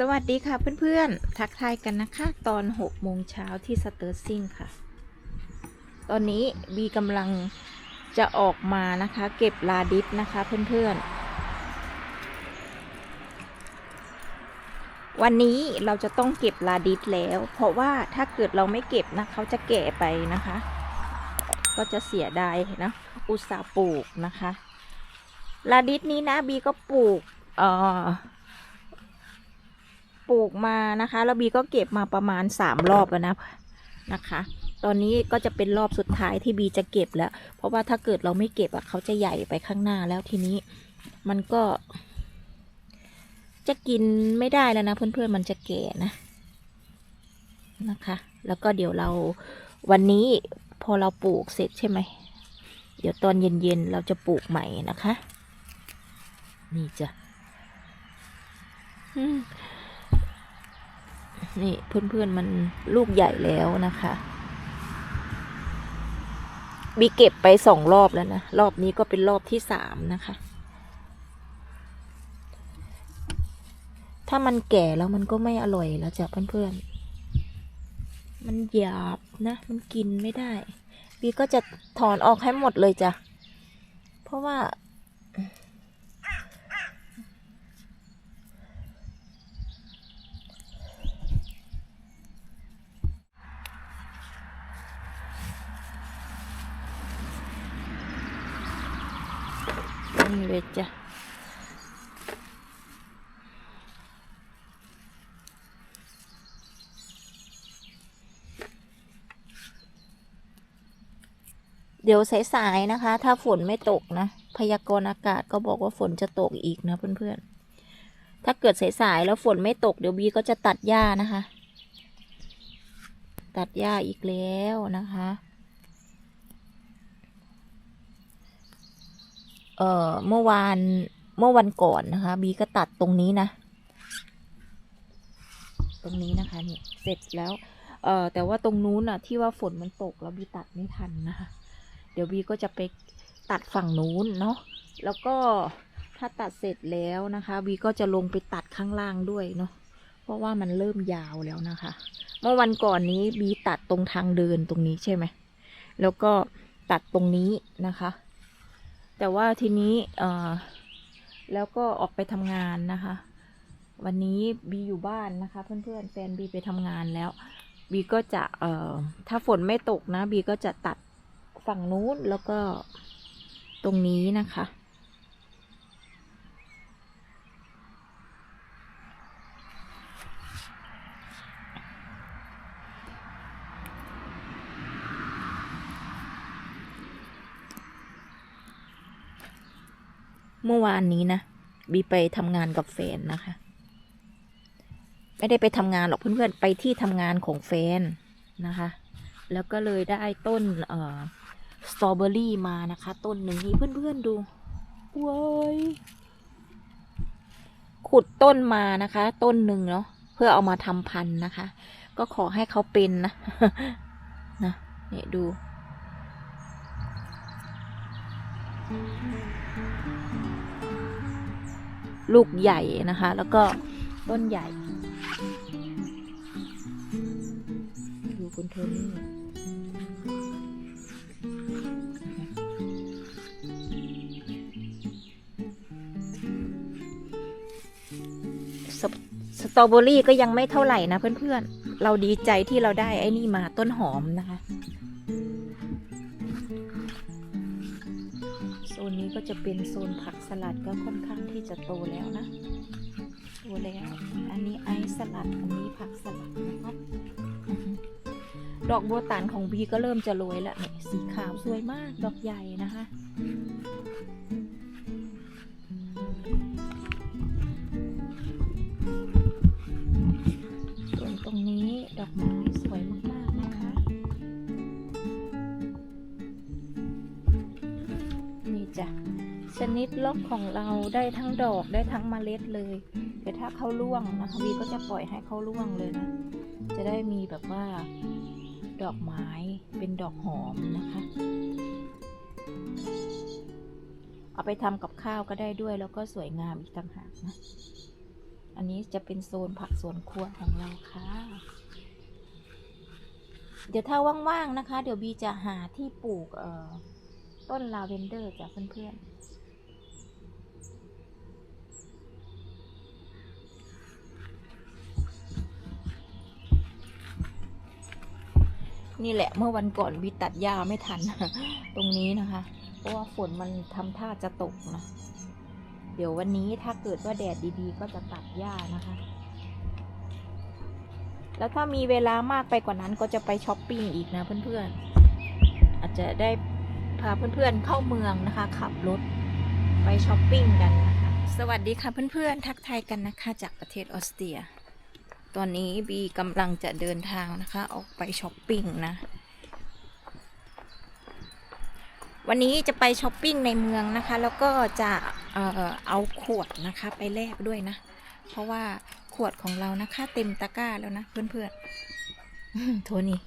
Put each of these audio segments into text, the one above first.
สวัสดีค่ะเพื่อนๆ ทักทายกันนะคะตอน6โมงเช้าที่สเตอร์ซิงค่ะ ตอนนี้บีกำลังจะออกมานะคะ เก็บลาดิสนะคะเพื่อนๆ วันนี้เราจะต้องเก็บลาดิสแล้ว เพราะว่าถ้าเกิดเราไม่เก็บนะเขาจะแก่ไปนะคะ ก็จะเสียดายนะ อุตส่าห์ปลูกนะคะ ลาดิสนี้นะบีก็ปลูกเอ่อ ปลูกมานะคะ แล้วบีก็เก็บมาประมาณสามรอบแล้วนะนะคะ ตอนนี้ก็จะเป็นรอบสุดท้ายที่บีจะเก็บแล้ว เพราะว่าถ้าเกิดเราไม่เก็บอะเขาจะใหญ่ไปข้างหน้าแล้วทีนี้ มันก็ จะกินไม่ได้แล้วนะเพื่อนๆมันจะแก่นะนะคะ แล้วก็เดี๋ยวเราวันนี้พอเราปลูกเสร็จใช่ไหม เดี๋ยวตอนเย็นๆเราจะปลูกใหม่นะคะ นี่จ้ะอืม นี่เพื่อนๆมันลูกใหญ่แล้วนะคะบีเก็บไปสองรอบแล้วนะ รอบนี้ก็เป็นรอบที่สามนะคะ ถ้ามันแก่แล้วมันก็ไม่อร่อยแล้วจ้ะเพื่อนๆ มันหยาบนะ มันกินไม่ได้ บีก็จะถอนออกให้หมดเลยจ้ะ เพราะว่า นเลยจ้ะเดี๋ยวสายๆนะคะ ถ้าฝนไม่ตกนะ พยากรณ์อากาศก็บอกว่าฝนจะตกอีกนะเพื่อนๆ ถ้าเกิดสายๆแล้วฝนไม่ตก เดี๋ยวบีก็จะตัดหญ้านะคะ ตัดหญ้าอีกแล้วนะคะ เอ่อเมื่อวานเมื่อวันก่อนนะคะ บีก็ตัดตรงนี้นะ ตรงนี้นะคะนี่เสร็จแล้ว เอ่อแต่ว่าตรงนู้นอะที่ว่าฝนมันตกแล้วบีตัดไม่ทันนะคะ เดี๋ยวบีก็จะไปตัดฝั่งนู้นเนาะแล้วก็ถ้าตัดเสร็จแล้วนะคะบีก็จะลงไปตัดข้างล่างด้วยเนาะเพราะว่ามันเริ่มยาวแล้วนะคะ เมื่อวันก่อนนี้บีตัดตรงทางเดินตรงนี้ใช่ไหมแล้วก็ตัดตรงนี้นะคะ แต่ว่าทีนี้เออแล้วก็ออกไปทำงานนะคะ วันนี้บีอยู่บ้านนะคะ เพื่อนๆแฟนบีไปทำงานแล้ว บีก็จะเออถ้าฝนไม่ตกนะ บีก็จะตัดฝั่งนู้นแล้วก็ตรงนี้นะคะ เมื่อวานนี้นะ บีไปทำงานกับแฟนนะคะ ไม่ได้ไปทำงานหรอกเพื่อนๆ ไปที่ทำงานของแฟนนะคะ แล้วก็เลยได้ต้นเอ่อสตรอเบอรี่มานะคะ ต้นหนึ่งนี่เพื่อนๆดูว้ยขุดต้นมานะคะ ต้นหนึ่งเนาะเพื่อเอามาทำพันธุ์นะคะ ก็ขอให้เขาเป็นนะนะเนี่ยดู ลูกใหญ่นะคะ แล้วก็ต้นใหญ่ดูคุณโทนี่สตสตรอเบอรี่ก็ยังไม่เท่าไหร่นะเพื่อนๆ เราดีใจที่เราได้ไอ้นี่มาต้นหอมนะคะ ก็จะเป็นโซนผักสลัดก็ค่อนข้างที่จะโตแล้วนะ โตแล้ว อันนี้ไอซ์สลัด อันนี้ผักสลัดนะครับดอกบัวตันของบีก็เริ่มจะโรยแล้วเนี่ยสีขาวสวยมาก ดอกใหญ่นะคะส่วนตรงนี้ดอกไม้ ชนิดล็อกของเราได้ทั้งดอกได้ทั้งเมล็ดเลย แต่ถ้าเขาร่วงนะคะวีก็จะปล่อยให้เขาร่วงเลยนะ จะได้มีแบบว่า ดอกไม้เป็นดอกหอมนะคะ เอาไปทำกับข้าวก็ได้ด้วยแล้วก็สวยงามอีกต่างหากนะ อันนี้จะเป็นโซนผักสวนครัวของเราค่ะเดี๋ยวถ้าว่างๆนะคะ เดี๋ยวบีจะหาที่ปลูกต้นลาเวนเดอร์จากเพื่อนๆ นี่แหละเมื่อวันก่อนบีตัดหญ้าไม่ทัน ตรงนี้นะคะ เพราะว่าฝนมันทำท่าจะตกนะ เดี๋ยววันนี้ถ้าเกิดว่าแดดดีๆ ก็จะตัดหญ้านะคะ แล้วถ้ามีเวลามากไปกว่านั้นก็จะไปช้อปปิ้งอีกนะเพื่อนๆ อาจจะได้พาเพื่อนๆเข้าเมืองนะคะ ขับรถไปช้อปปิ้งกันนะคะ สวัสดีค่ะเพื่อนๆ ทักทายกันนะคะ จากประเทศออสเตรีย ตอนนี้บีกำลังจะเดินทางนะคะ ออกไปช้อปปิ้งนะ วันนี้จะไปช้อปปิ้งในเมืองนะคะ แล้วก็จะเออเอาขวดนะคะไปแลกด้วยนะ เพราะว่าขวดของเรานะคะ เต็มตะกร้าแล้วนะเพื่อนๆโทนี่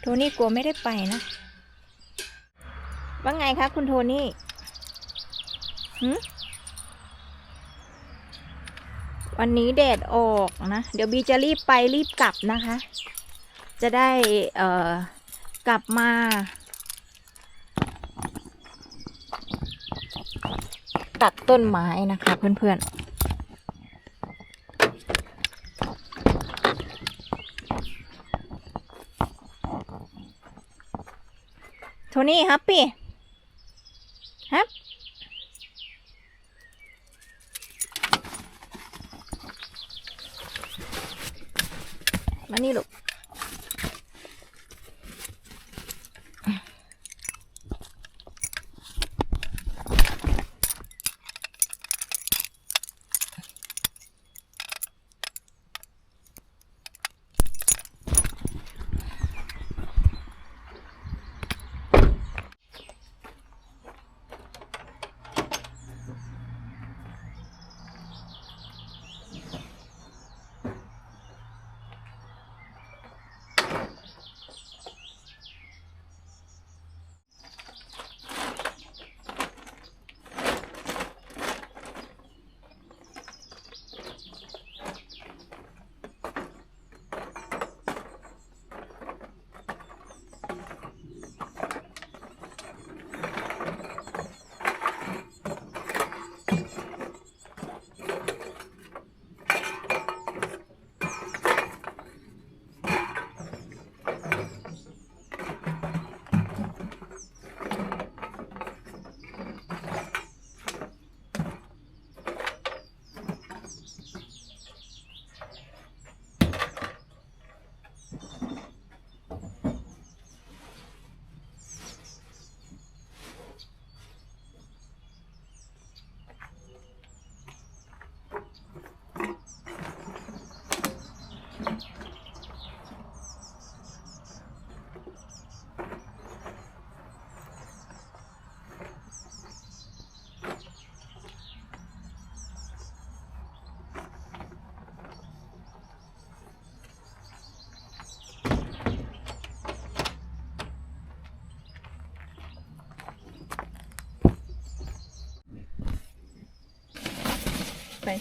โทนี่กลัวไม่ได้ไปนะว่าไงคะคุณโทนี่หืม วันนี้แดดออกนะ เดี๋ยวบีจะรีบไปรีบกลับนะคะ จะได้เอ่อกลับมา ตัดต้นไม้นะคะเพื่อนๆโทนี่ฮัปปี้ฮัป มานี่ลูก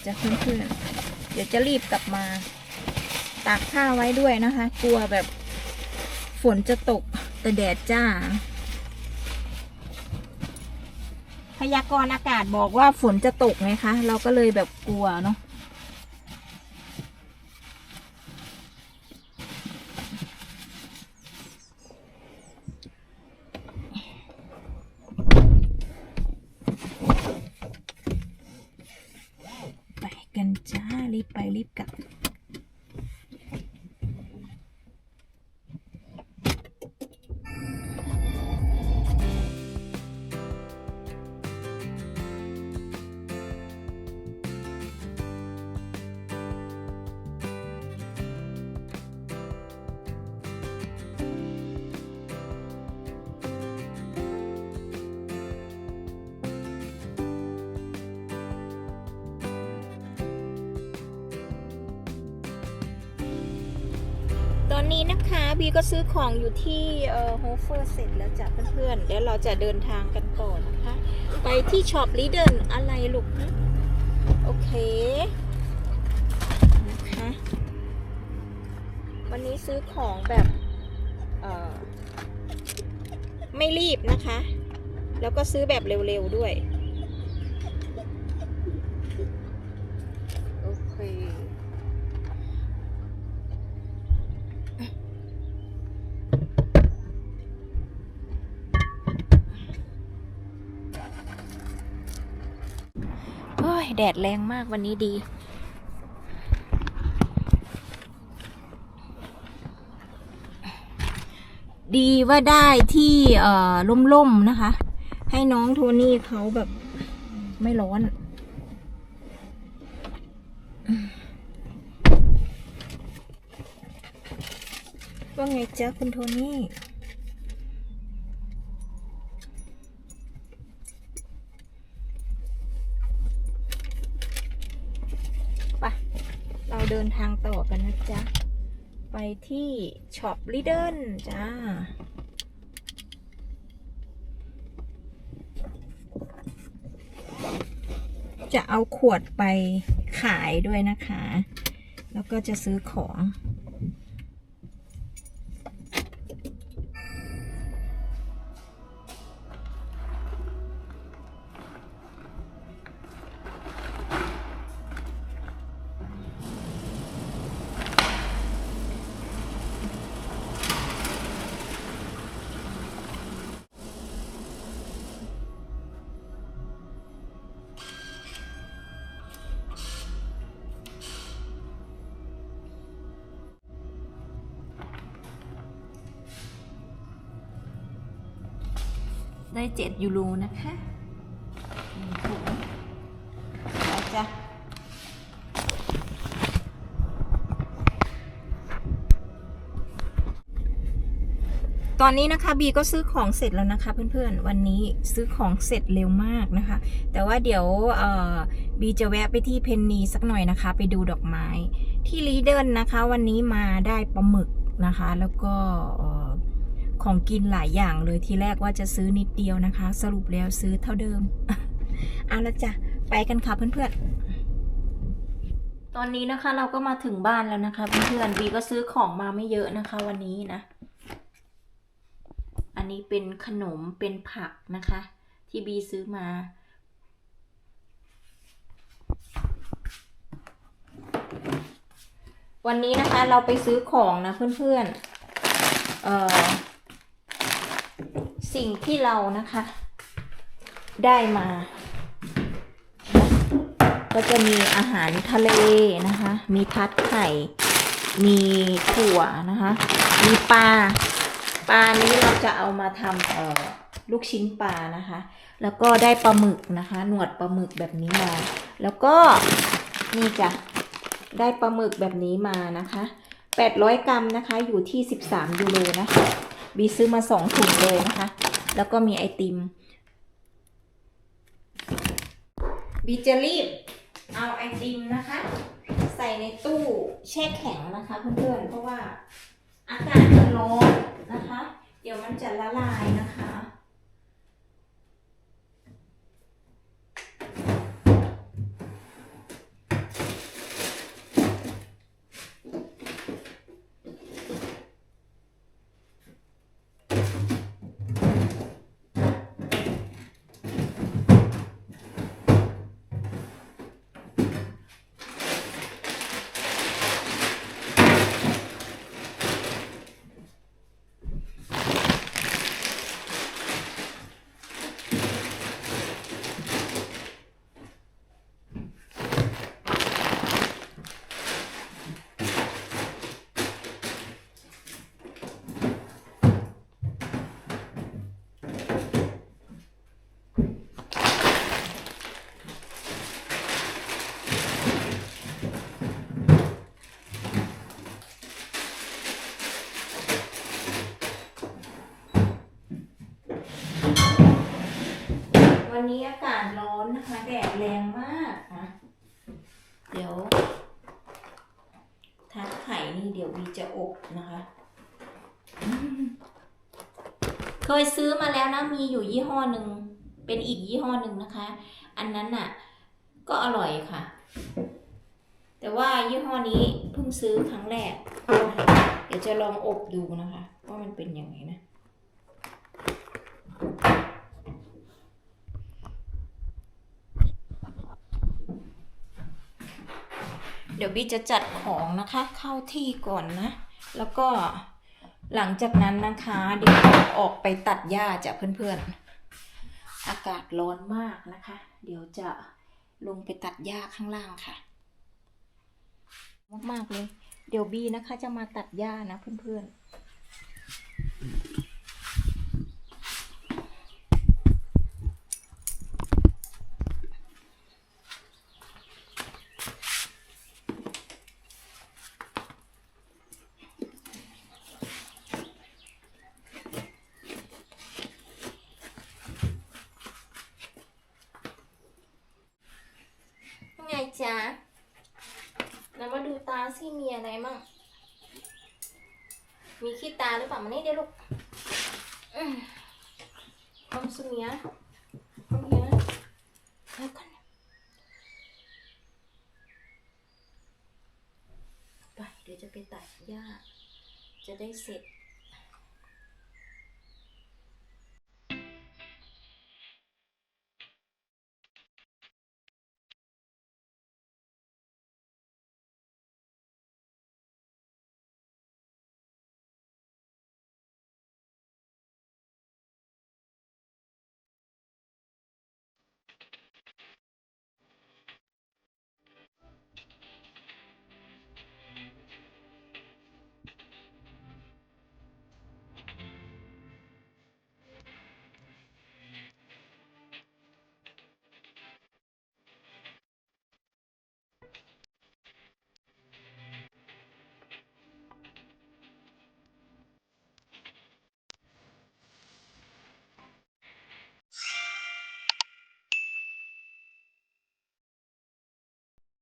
จะเพื่อนๆ เดี๋ยวจะรีบกลับมาตากผ้าไว้ด้วยนะคะ กลัวแบบฝนจะตกแต่แดดจ้า พยากรณ์อากาศบอกว่าฝนจะตกไงคะ เราก็เลยแบบกลัวเนาะ อนนี้นะคะบีก็ซื้อของอยู่ที่โฮเฟอร์เสร็จแล้วจ้ะเพื่อนๆเดี๋ยวเราจะเดินทางกันต่อนะคะ ไปที่ช็อปลีเดินอะไรลูกนะโอเคนะคะวันนี้ซื้อของแบบไม่รีบนะคะ แล้วก็ซื้อแบบเร็วๆด้วย แดดแรงมากวันนี้ดี ดีว่าได้ที่เอ่อล่มๆนะคะ ให้น้องโทนี่เขาแบบไม่ร้อนว่าไงจ๊ะคุณโทนี่ ไป เราเดินทางต่อกันนะจ๊ะ ไป ที่ช็อปลิเดิลจ้า จะเอาขวดไปขายด้วยนะคะ แล้วก็จะซื้อของ ได้เจ็ดยูโรนะคะหนึ่งถุงไปจ้ะตอนนี้นะคะบีก็ซื้อของเสร็จแล้วนะคะ เพื่อนๆวันนี้ซื้อของเสร็จเร็วมากนะคะ แต่ว่าเดี๋ยวเอ่อบีจะแวะไปที่เพนนีสักหน่อยนะคะ ไปดูดอกไม้ที่ลีเดิลนะคะ วันนี้มาได้ปลาหมึกนะคะ แล้วก็เอ่อ ของกินหลายอย่างเลยทีแรกว่าจะซื้อนิดเดียวนะคะ สรุปแล้วซื้อเท่าเดิมเอาละจ้ะไปกันค่ะเพื่อนๆ ตอนนี้นะคะเราก็มาถึงบ้านแล้วนะคะ เพื่อนๆบีก็ซื้อของมาไม่เยอะนะคะ วันนี้นะ อันนี้เป็นขนมเป็นผักนะคะ ที่บีซื้อมาวันนี้นะคะเราไปซื้อของนะเพื่อนๆ เอ่อ สิ่งที่เรานะคะ ได้มา ก็จะมีอาหารทะเลนะคะ มีทัดไข่ มีถั่วนะคะ มีปลา ปลานี้เราจะเอามาทำเอ่อลูกชิ้นปลานะคะ แล้วก็ได้ปลาหมึกนะคะ หนวดปลาหมึกแบบนี้มา แล้วก็นี่จ้ะ ได้ปลาหมึกแบบนี้มานะคะ 800 กรัมนะคะ อยู่ที่ 13ยูโรนะคะ บีซื้อมาสองถุงเลยนะคะ แล้วก็มีไอติม บีจะรีบเอาไอติมนะคะ ใส่ในตู้แช่แข็งนะคะเพื่อนๆเพราะว่าอากาศมันร้อนนะคะ เดี๋ยวมันจะละลายนะคะ วันนี้อากาศร้อนนะคะ แดดแรงมากนะเดี๋ยวทัดไข่นี่เดี๋ยววีจะอบนะคะ เคยซื้อมาแล้วนะ มีอยู่ยี่ห้อหนึ่ง เป็นอีกยี่ห้อหนึ่งนะคะ อันนั้นน่ะ ก็อร่อยค่ะ แต่ว่ายี่ห้อนี้เพิ่งซื้อครั้งแรก เดี๋ยวจะลองอบดูนะคะ ว่ามันเป็นยังไงนะ เดี๋ยวบี้จะจัดของนะคะ เข้าที่ก่อนนะ แล้วก็หลังจากนั้นนะคะเดี๋ยวออกไปตัดหญ้าจ้ะเพื่อนๆ อากาศร้อนมากนะคะ เดี๋ยวจะลงไปตัดหญ้าข้างล่างค่ะ มากๆเลย เดี๋ยวบีนะคะจะมาตัดหญ้านะเพื่อนๆไง จ๊ะเรามาดูตาสิมีอะไรมั่ง มีขี้ตาหรือเปล่ามานี่เดี๋ยวลูกอืมอมสุเมียอมเมียแล้วกันไปเดี๋ยวจะไปตัดหญ้า จะได้เสร็จ